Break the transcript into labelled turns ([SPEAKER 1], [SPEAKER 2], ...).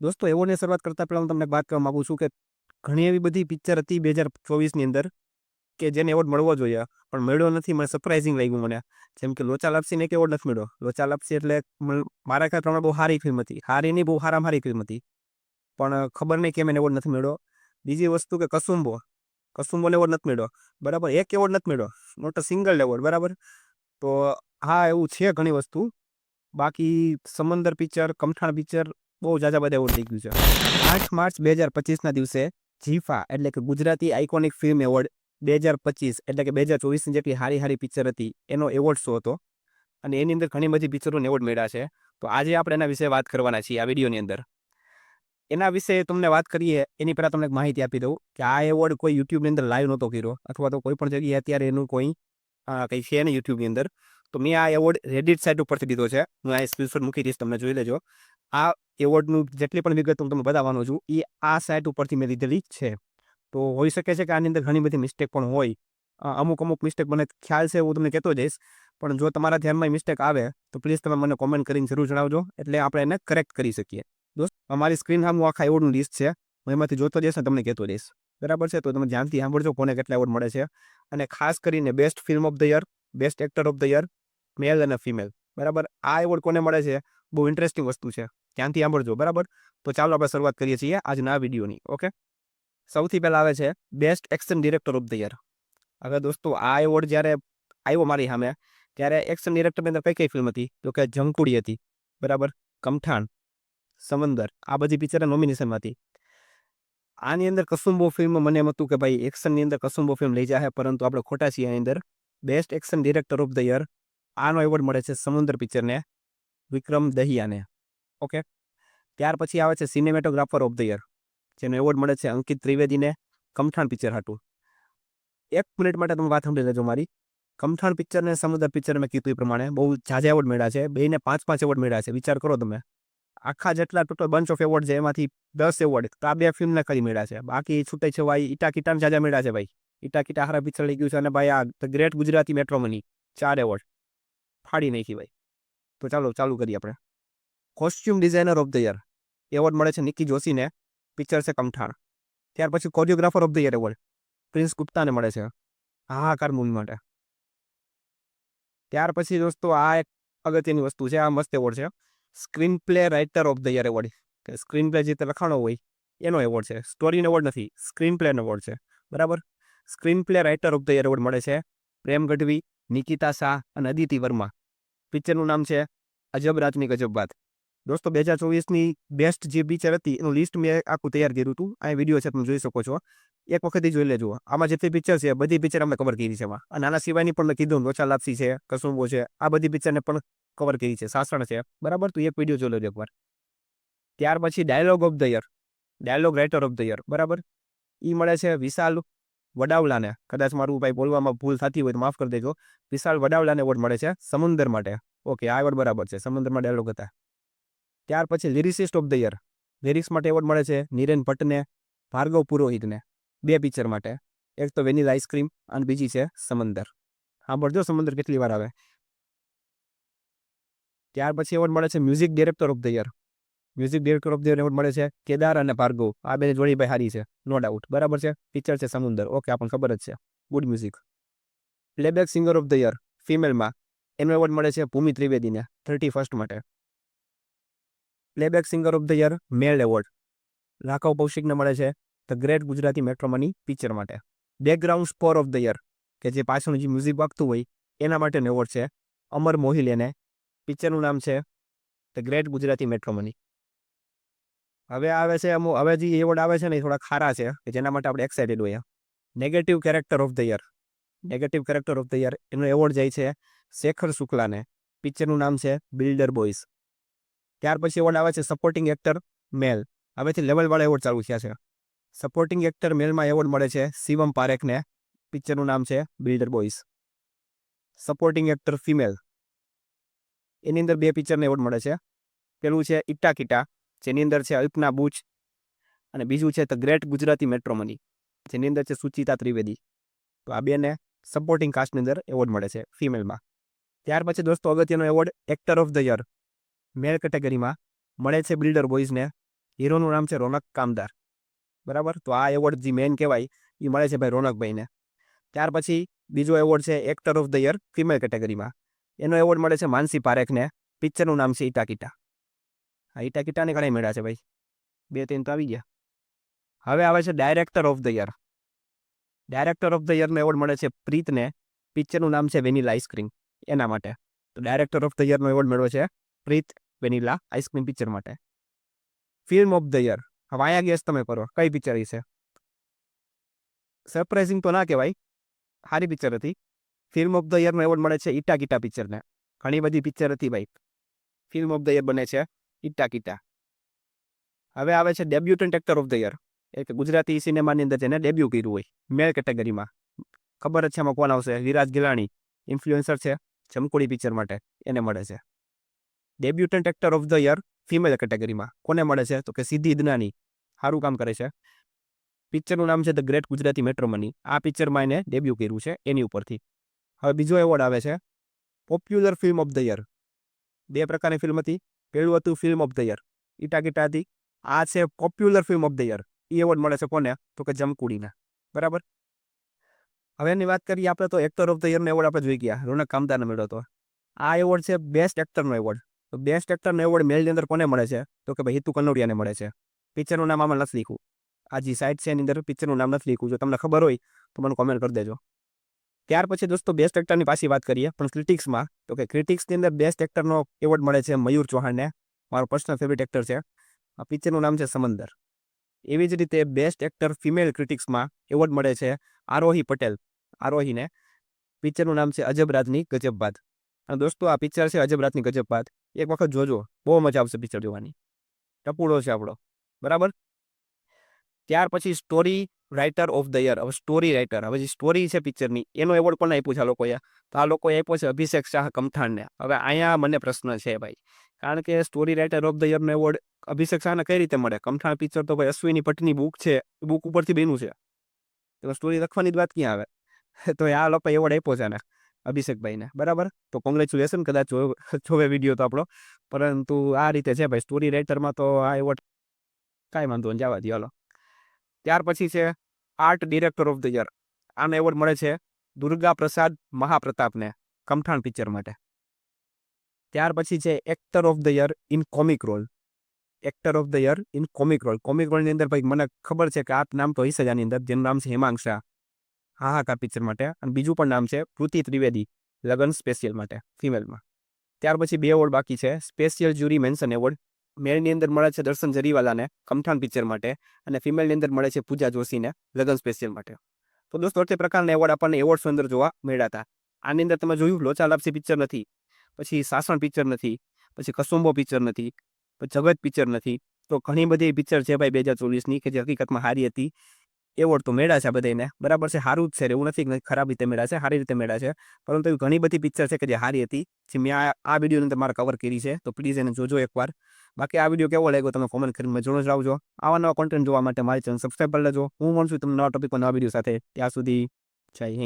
[SPEAKER 1] દોસ્તો એવોર્ડની શરૂઆત કરતાં પહેલાં હું તમને વાત કરવા માગું છું કે ઘણી એવી બધી પિક્ચર હતી બે હજાર ચોવીસની અંદર કે જેને એવોર્ડ મળવો જોઈએ, પણ મળ્યો નથી, મને સરપ્રાઇઝિંગ લાગ્યું મને. જેમ કે લોચા લાપસીને એક એવોર્ડ નથી મળ્યો. લોચા લાપસી એટલે મારા ખ્યાલ પ્રમાણે બહુ સારી ફિલ્મ હતી. હારી નહીં, બહુ સારામાં સારી ફિલ્મ હતી. પણ ખબર નહીં કેમ એને એવોર્ડ નથી મળ્યો. બીજી વસ્તુ કે કસુંબો. કસુંબોને એવોર્ડ નથી મળ્યો. બરાબર, એક એવોર્ડ નથી મળ્યો. નોટ અ સિંગલ એવોર્ડ બરાબર? તો હા, એવું છે ઘણી વસ્તુ. બાકી સમંદર પિક્ચર કમઠાણ પિક્ચર બહુ જાજા બધા એવોર્ડ ગયું છે. આઠ માર્ચ બે હજાર પચીસના દિવસે જીફા એટલે કે ગુજરાતી આઇકોનિક ફિલ્મ એવોર્ડ બે હજાર પચીસ એટલે કે બે હજાર ચોવીસની જેટલી હારી સારી પિક્ચર હતી, એનો એવોર્ડ શો હતો. અને એની અંદર ઘણી બધી પિક્ચરોને એવોર્ડ મળ્યા છે. તો આજે આપણે એના વિશે વાત કરવાના છીએ આ વિડીયોની અંદર. એના વિશે તમને વાત કરીએ, એની પહેલાં તમને માહિતી આપી દઉં કે આ એવોર્ડ કોઈ યુટ્યુબની અંદર લાઈવ નહોતો કર્યો અથવા તો કોઈ પણ જગ્યાએ અત્યારે એનું કોઈ કંઈ છે નહીં યુટ્યુબની અંદર. તો મેં આ એવોર્ડ રેડિટ સાઇટ ઉપરથી લીધો છે. હું આ સ્ક્રીનશોટ મૂકી દઈશ તમને જોઈ લેજો. આ એવોર્ડનું જેટલી પણ વિગત હું તમને બતાવવાનો છું, એ આ સાઇટ ઉપરથી મેં લીધેલી છે. તો હોઈ શકે છે કે આની અંદર ઘણી બધી મિસ્ટેક પણ હોય. અમુક અમુક મિસ્ટેક મને ખ્યાલ છે, હું તમને કહેતો જઈશ. પણ જો તમારા ધ્યાનમાં મિસ્ટેક આવે, તો પ્લીઝ તમે મને કોમેન્ટ કરીને જરૂર જણાવજો, એટલે આપણે એને કરેક્ટ કરી શકીએ. દોસ્ત, અમારી સ્ક્રીન સામે આખા એવોર્ડનું લિસ્ટ છે, હું એમાંથી જોતો જઈશ ને તમને કહેતો જઈશ. બરાબર છે? તો તમે ધ્યાનથી સાંભળજો કોને કેટલા એવોર્ડ મળે છે. અને ખાસ કરીને best film of the year best actor of the year male અને ફિમેલ બરાબર? આ એવોર્ડ કોને મળે છે? બહુ ઇન્ટરેસ્ટિંગ વસ્તુ છે. ત્યાંથી સાંભળજો, બરાબર? તો ચાલો આપણે શરૂઆત કરીએ છીએ આજના વિડીયોની ઓકે સૌથી પહેલાં આવે છે best action director of the year હવે દોસ્તો, આ એવોર્ડ જ્યારે આવ્યો મારી સામે, ત્યારે એક્શન ડિરેક્ટરની અંદર કઈ કઈ ફિલ્મ હતી? તો કે જંકુડી હતી, બરાબર? કમઠાણ, સમંદર, આ બધી પિક્ચર નોમિનેશનમાં હતી. આની અંદર કસુંબો ફિલ્મ મને એમ હતું કે ભાઈ એક્શનની અંદર કસુંબો ફિલ્મ લઈ જાય પરંતુ આપણે ખોટા છીએ આની અંદર. Best action director of the year આનો એવોર્ડ મળે છે સમુદ્ર પિક્ચરને વિક્રમ દહિયાને. ઓકે? ત્યાર પછી આવે છે સિનેમેટોગ્રાફર ઓફ ધ યર જેનો એવોર્ડ મળે છે અંકિત ત્રિવેદીને કમઠાણ પિક્ચર હાટું. એક મિનિટ માટે તમે વાત સાંભળી લેજો મારી. કમઠાણ પિક્ચર ને સમુદ્ર પિક્ચર મેં કીધું એ પ્રમાણે બહુ ઝાઝા એવોર્ડ મળ્યા છે બેને પાંચ પાંચ એવોર્ડ મળ્યા છે, વિચાર કરો તમે. આખા જેટલા ટોટલ બંચ ઓફ એવોર્ડ છે, એમાંથી દસ એવોર્ડ બે ફિલ્મને કરી મળ્યા છે. બાકી છૂટે છે ભાઈ ઈટા કીટાને ઝાઝા મળ્યા છે ભાઈ. ઈટા કીટા હારા પિક્ચર લઈ ગયું છે અને ભાઈ આ ધ ગ્રેટ ગુજરાતી મેટ્રોમની ચાર એવોર્ડ ફાડી નાખી ભાઈ. તો ચાલો, ચાલુ કરીએ આપણે. Costume designer of the year award મળે છે નિકી જોશીને. પિક્ચર છે કમઠાણ. ત્યાર પછી choreographer of the year award Prince ગુપ્તાને મળે છે. હાહાકાર મૂવી માટે. ત્યાર પછી દોસ્તો, આ એક અગત્યની વસ્તુ છે, આ મસ્ત એવોર્ડ છે. Screenplay writer of the year award કે સ્ક્રીન પ્લે જે રીતે લખાણો હોય, એનો એવોર્ડ છે. સ્ટોરીનો એવોર્ડ નથી સ્ક્રીન પ્લેનો એવોર્ડ છે. બરાબર? Screenplay writer of the year award મળે છે. પ્રેમ ગઢવી, નિકિતા શાહ અને અદિતિ વર્મા. પિક્ચરનું નામ છે અજબ રાતની ગજબ વાત. દોસ્તો, બે હજાર ચોવીસની બેસ્ટ જે પિક્ચર હતી, એનું લિસ્ટ મેં આખું તૈયાર કર્યું હતું. આ વીડિયો છે, તમે જોઈ શકો છો. એક વખત જોઈ લેજો. આમાં જેટલી પિક્ચર છે, બધી પિક્ચર અમે કવર કરી છે અને આના સિવાયની પણ મેં કીધું લોચા લાપસી છે, કસુંબો છે, આ બધી પિક્ચરને પણ કવર કરી છે. સાસણ છે. બરાબર? તો એક વીડિયો જોઈ લેજો એકવાર. ત્યાર પછી dialogue of the year dialogue writer of the year બરાબર? એ મળે છે વિશાલ વડાવલાને, કદાચ મારું ભાઈ બોલવામાં ભૂલ થતી હોય તો માફ કરી દેજો વિશાલ વડાવલાને એવોર્ડ મળે છે સમુદર માટે. ઓકે આ એવોર્ડ બરાબર છે, સમુદ્રમાં ડાયલોગ હતા. ત્યાર પછી lyricist of the year lyrics માટે એવોર્ડ મળે છે નીરેન ભટ્ટને, ભાર્ગવ પુરોહિતને, બે પિક્ચર માટે. એક તો વેનિલા આઈસ્ક્રીમ અને બીજી છે સમંદર. સાંભળજો સમંદર કેટલી વાર આવે. ત્યાર પછી એવોર્ડ મળે છે music director of the year music director of the award મળે છે, કેદાર અને ભાર્ગવ. આ બે જોડી ભાઈ હારી છે નો ડાઉટ બરાબર છે? પિક્ચર છે સમુદર. ઓકે આપણને ખબર જ છે. Good music playback singer of the year ફિમેલમાં એમનો એવોર્ડ મળે છે ભૂમિ ત્રિવેદીને થર્ટી ફર્સ્ટ માટે. Playback singer of the year male award Raghav કૌશિકને મળે છે the great Gujarati matrimony picture માટે. Background score of the year કે જે પાછળનું જે મ્યુઝિક વાગતું હોય, એના માટેનો એવોર્ડ છે, અમર મોહિલેને પિક્ચરનું નામ છે ધ ગ્રેટ ગુજરાતી મેટ્રોમની હવે આવે છે અમુક હવે જે એવોર્ડ આવે છે ને એ થોડા ખારા છે, કે જેના માટે આપણે એક્સાઇટેડ હોઈએ. Negative character of the year negative character of the year એનો એવોર્ડ જાય છે શેખર શુક્લાને. પિક્ચરનું નામ છે બિલ્ડર બોયઝ ત્યાર પછી એવોર્ડ આવે છે સપોર્ટિંગ એક્ટર મેલ હવેથી લેવલવાળા એવોર્ડ ચાલુ થયા છે. સપોર્ટિંગ એક્ટર મેલમાં એવોર્ડ મળે છે શિવમ પારેખને. પિક્ચરનું નામ છે builder boys supporting actor female એની અંદર બે પિક્ચરને એવોર્ડ મળે છે. પેલું છે ઇટ્ટા કિટા જેની અંદર છે અલ્પના બુચ અને બીજું છે ધ ગ્રેટ ગુજરાતી મેટ્રોમની, જેની અંદર છે સુચિતા ત્રિવેદી. તો આ બેને સપોર્ટિંગ કાસ્ટની અંદર એવોર્ડ મળે છે ફિમેલમાં ત્યાર પછી દોસ્તો અગત્યનો award actor of the year male કેટેગરીમાં મળે છે બિલ્ડર બોયઝને હીરોનું નામ છે રોનક કામદાર. બરાબર? તો આ એવોર્ડ જે મેન કહેવાય એ મળે છે ભાઈ રોનકભાઈને. ત્યાર પછી બીજો એવોર્ડ છે actor of the year female કેટેગરીમાં એનો એવોર્ડ મળે છે માનસી પારેખને. પિક્ચરનું નામ છે ઇટાકીટા આ ઇટાકીટાને ઘણા મેળા છે ભાઈ. બે ત્રણ તો આવી ગયા. હવે આવે છે director of the year director of the યરનો award મળે છે પ્રીતને. પિક્ચરનું નામ છે વેનીલા આઈસ્ક્રીમ એના માટે. તો ડાયરેક્ટર ઓફ ધ યરનો એવોર્ડ મેળવ્યો છે Preet vanilla ice cream picture માટે. ફિલ્મ ઓફ ધ યર હવે અહીંયા ગેસ તમે કરો. કઈ પિક્ચર છે? સરપ્રાઇઝિંગ તો ના કહેવાય. સારી પિક્ચર હતી. ફિલ્મ ઓફ ધ યરનો એવોર્ડ મળે છે ઈટા કીટા પિક્ચરને ઘણી બધી પિક્ચર હતી ભાઈ. ફિલ્મ ઓફ ધ યર બને છે. ઇટા કીટા. હવે આવે છે debutant actor of the year એક ગુજરાતી સિનેમાની અંદર જેને ડેબ્યુ કર્યું હોય મેલ કેટેગરીમાં ખબર જ છે એમાં કોણ આવશે? વિરાજ ગિલાણી ઇન્ફ્લુએન્સર છે ચમકુડી પિક્ચર માટે એને મળે છે. Debutant actor of the year female કેટેગરીમાં કોને મળે છે? તો કે સિદ્ધિ ઇદનાની. સારું કામ કરે છે. પિક્ચરનું નામ છે ધ ગ્રેટ ગુજરાતી મેટ્રોમની આ પિક્ચરમાં એને ડેબ્યુ કર્યું છે એની ઉપરથી. હવે બીજો એવોર્ડ આવે છે popular film of the year બે પ્રકારની ફિલ્મ હતી. પહેલું હતું film of the year Itta Gitta હતી. આ છે popular film of the year A award મળે છે કોને? તો કે જમકુડીના. બરાબર? હવે એની વાત કરીએ આપણે તો એક્ટર ઓફ ધ યરનો એવોર્ડ આપણે જોઈ ગયા. રોનક કામદારને મળ્યો હતો. આ એવોર્ડ છે બેસ્ટ એક્ટરનો એવોર્ડ તો બેસ્ટ એક્ટરનો એવોર્ડ મેલની અંદર કોને મળે છે? તો કે ભાઈ હિતુ કનોડિયાને મળે છે. પિક્ચરનું નામ આમાં નથી લખ્યું. આ જે સાઇટ છે એની અંદર પિક્ચરનું નામ નથી લખ્યું. જો તમને ખબર હોય તો મને કોમેન્ટ કરી દેજો. ત્યાર પછી દોસ્તો બેસ્ટ એક્ટરની પાછી વાત કરીએ. પણ ક્રિટિક્સમાં તો કે ક્રિટિક્સની અંદર બેસ્ટ એક્ટરનો એવોર્ડ મળે છે મયુર ચૌહાણને. મારો પર્સનલ ફેવરેટ એક્ટર છે. આ પિક્ચરનું નામ છે સમંદર. એવી જ રીતે બેસ્ટ એક્ટર ફિમેલ ક્રિટિક્સમાં એવોર્ડ મળે છે આરોહી પટેલ. આરોહીને પિક્ચરનું નામ છે અજબ રાતની ગજબ બાદ. અને દોસ્તો આ પિક્ચર છે અજબ રાતની ગજબ બાદ. એક વખત જોજો, બહુ મજા આવશે પિક્ચર જોવાની. ટપુડો છે આપણો. બરાબર? ત્યાર પછી story writer of the year હવે સ્ટોરી રાઇટર હવે જે સ્ટોરી છે પિક્ચરની એનો એવોર્ડ પણ આપ્યો છે આ લોકોએ? તો આ લોકોએ આપ્યો છે અભિષેક શાહ કમથાણને. હવે અહીંયા મને પ્રશ્ન છે ભાઈ, કારણ કે સ્ટોરી રાઇટર ઓફ ધ યરનો એવોર્ડ અભિષેક શાહને કઈ રીતે મળે? કમઠાણ પિક્ચર તો ભાઈ અશ્વિની ભટ્ટની બુક છે બુક ઉપરથી બન્યું છે. તો સ્ટોરી લખવાની જ વાત ક્યાં આવે? તો આ લોકો એવોર્ડ આપ્યો છે ને અભિષેકભાઈને બરાબર? તો કોંગ્રેચ્યુલેશન કદાચ જોવે વીડિયો તો આપણો. પરંતુ આ રીતે છે ભાઈ સ્ટોરી રાઇટરમાં તો આ એવોર્ડ કાંઈ વાંધો જવા દો હાલો. ત્યાર પછી છે art director of the year આનો એવોર્ડ મળે છે દુર્ગા પ્રસાદ મહાપ્રતાપને, કમઠાણ પિક્ચર માટે. ત્યાર પછી છે actor of the year in comic role actor of the year in comic role comic રોલની અંદર ભાઈ મને ખબર છે કે આ નામ તો હશે જ અંદર, જેનું નામ છે હેમાંગ શાહ. હાહાકાર પિક્ચર માટે. અને બીજું પણ નામ છે કૃતિ ત્રિવેદી લગન સ્પેશિયલ માટે ફિમેલમાં ત્યાર પછી બે એવોર્ડ બાકી છે. સ્પેશિયલ જ્યુરી મેન્શન એવોર્ડ મેલની અંદર મળે છે દર્શન જરીવાલાને, કમઠાણ પિક્ચર માટે, અને ફિમેલની અંદર મળે છે પૂજા જોશીને, લગન સ્પેશિયલ માટે. તો દોસ્તો તે પ્રકારના એવોર્ડ આપણને એવોર્ડ્સ અંદર જોવા મળ્યા હતા. આની અંદર તમે જોયું, લોચા લાપસી પિક્ચર નથી, પછી સાસણ પિક્ચર નથી, પછી કસુંબો પિક્ચર નથી, પછી જગત પિક્ચર નથી. તો ઘણી બધી પિક્ચર છે ભાઈ બે હજાર ચોવીસની કે જે હકીકતમાં સારી હતી. એવોર્ડ તો મેળા છે બધાને બરાબર છે, સારું જ છે, એવું નથી ખરાબ રીતે મેળા છે, સારી રીતે મેળા છે. પરંતુ એવી ઘણી બધી પિક્ચર છે કે જે સારી હતી, જે મેં આ વિડીયોની અંદર મારે કવર કરી છે. તો પ્લીઝ એને જોજો એકવાર. બાકી આ વીડિયો કેવો લાગ્યો તમે કોમેન્ટ કરીને જરૂર જણાવજો. આવા નવા કોન્ટેન્ટ જોવા માટે મારી ચેનલ સબસ્ક્રાઈબ કરી લેજો. હું મળશું તમને નવા ટોપિક નવા વીડિયો સાથે. ત્યાં સુધી જય હિન્દ.